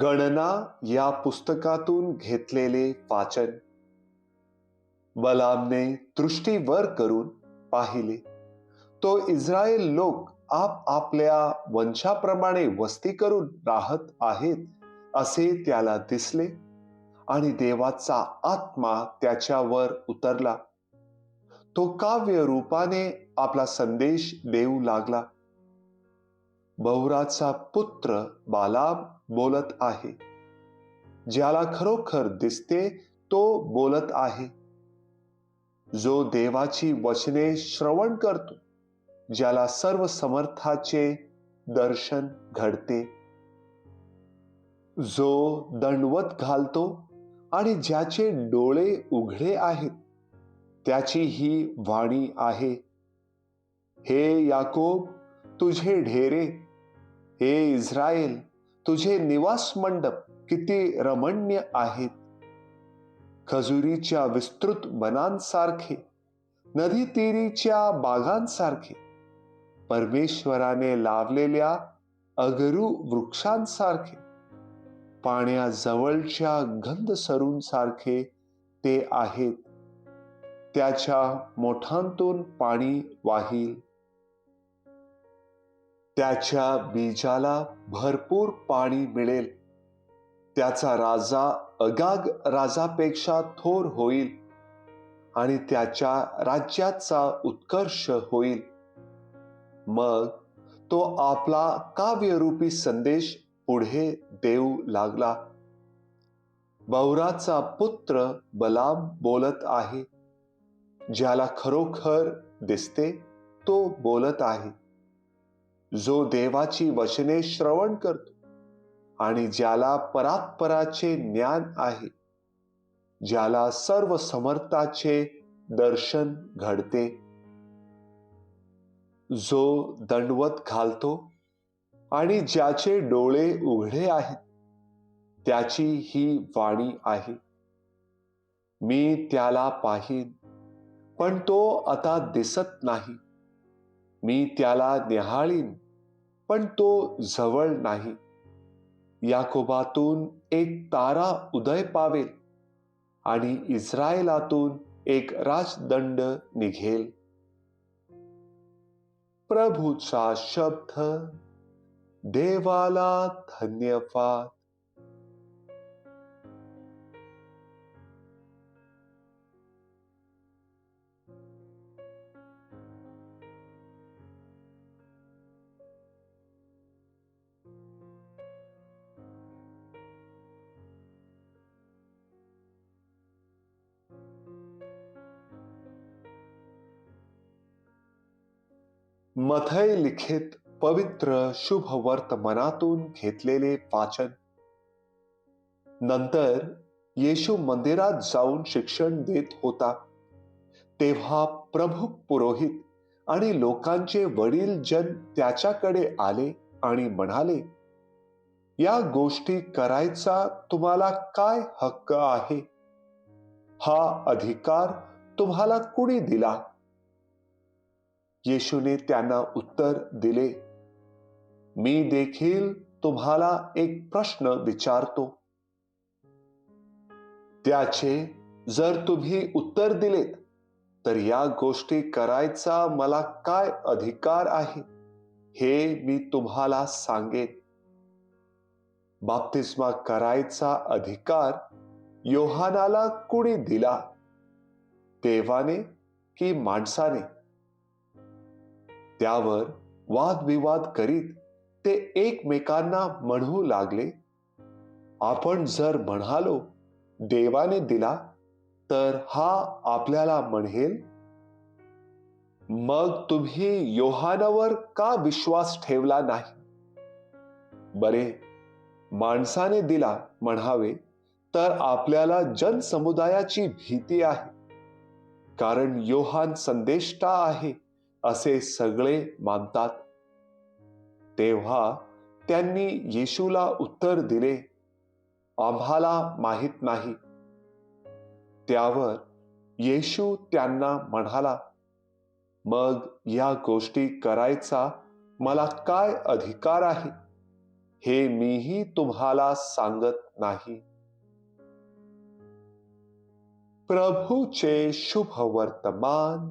गणना या पुस्तकातून घेतलेले वाचन. बलामने दृष्टीवर करून पाहिले. तो इस्रायल लोक आप आपल्या वंशाप्रमाणे वस्ती करून राहत आहेत असे त्याला दिसले आणि देवाचा आत्मा त्याच्यावर उतरला. तो काव्य रूपाने आपला संदेश देऊ लागला. बहुराचा पुत्र बालाम बोलत आहे. ज्याला खरोखर दिसते तो बोलत आहे. जो देवाची वचने श्रवण करतो ज्याला सर्व समर्थाचे दर्शन घडते. जो दंडवत घालतो आणि ज्याचे डोळे उघडे आहेत त्याची ही वाणी आहे. हे याकोब तुझे ढेरे हे इस्रायल तुझे निवास मंडप किती रमण्य आहेत. खजुरीच्या विस्तृत वनांसारखे नदी तीरीच्या बागांसारखे परमेश्वराने लावलेल्या अगरू वृक्षांसारखे पाण्याजवळच्या गंध सरूंसारखे ते आहेत. त्याच्या मोठांतून पाणी वाहील. त्याच्या बीजाला भरपूर पाणी मिळेल. त्याचा राजा अगाग राजापेक्षा थोर होईल आणि त्याच्या राज्याचा उत्कर्ष होईल. मग तो आपला काव्यरूपी संदेश पुढे देऊ लागला. बौराचा पुत्र बलाम बोलत आहे. ज्याला खरोखर दिसते तो बोलत आहे. जो देवाची वचने श्रवण करतो आणि ज्याला परात्पराचे ज्ञान आहे ज्याला सर्व समर्थाचे दर्शन घडते. जो दंडवत घालतो आणि ज्याचे डोळे उघडे आहेत त्याची ही वाणी आहे. मी त्याला पाहीन पण तो आता दिसत नाही. मी त्याला निहाळीन. पण तो जवळ नाही. याकोबातून एक तारा उदय पावेल आणि इस्रायलातून एक राजदंड निघेल. प्रभूचा शब्द देवाला धन्यवाद. मथय लिखित पवित्र शुभ वर्तमानातून घेतलेले वाचन. नंतर येशू मंदिरात जाऊन शिक्षण देत होता. तेव्हा प्रभू पुरोहित आणि लोकांचे वडील जन त्याच्याकडे आले आणि म्हणाले या गोष्टी करायचा तुम्हाला काय हक्क आहे? हा अधिकार तुम्हाला कुणी दिला? येशूने त्यांना उत्तर दिले मी देखील तुम्हाला एक प्रश्न विचारतो. त्याचे जर तुम्ही उत्तर दिलेत तर या गोष्टी करायचा मला काय अधिकार आहे हे मी तुम्हाला सांगेन. बाप्तिस्मा करायचा अधिकार योहानाला कुणी दिला? देवाने की माणसाने? त्यावर वादविवाद करीत ते एकमेकांना म्हणू लागले. आपण जर म्हणालो देवाने दिला तर हा आपल्याला म्हणेल. मग तुम्ही योहानावर का विश्वास ठेवला नाही? बरे माणसाने दिला म्हणावे तर आपल्याला जनसमुदायाची भीती आहे. कारण योहान संदेष्टा आहे. असे सगळे मानतात. तेव्हा त्यांनी येशूला उत्तर दिले आम्हाला माहीत नाही. त्यावर येशू त्यांना म्हणाला मग या गोष्टी करायचा मला काय अधिकार आहे? हे मीही तुम्हाला सांगत नाही. प्रभूचे शुभ वर्तमान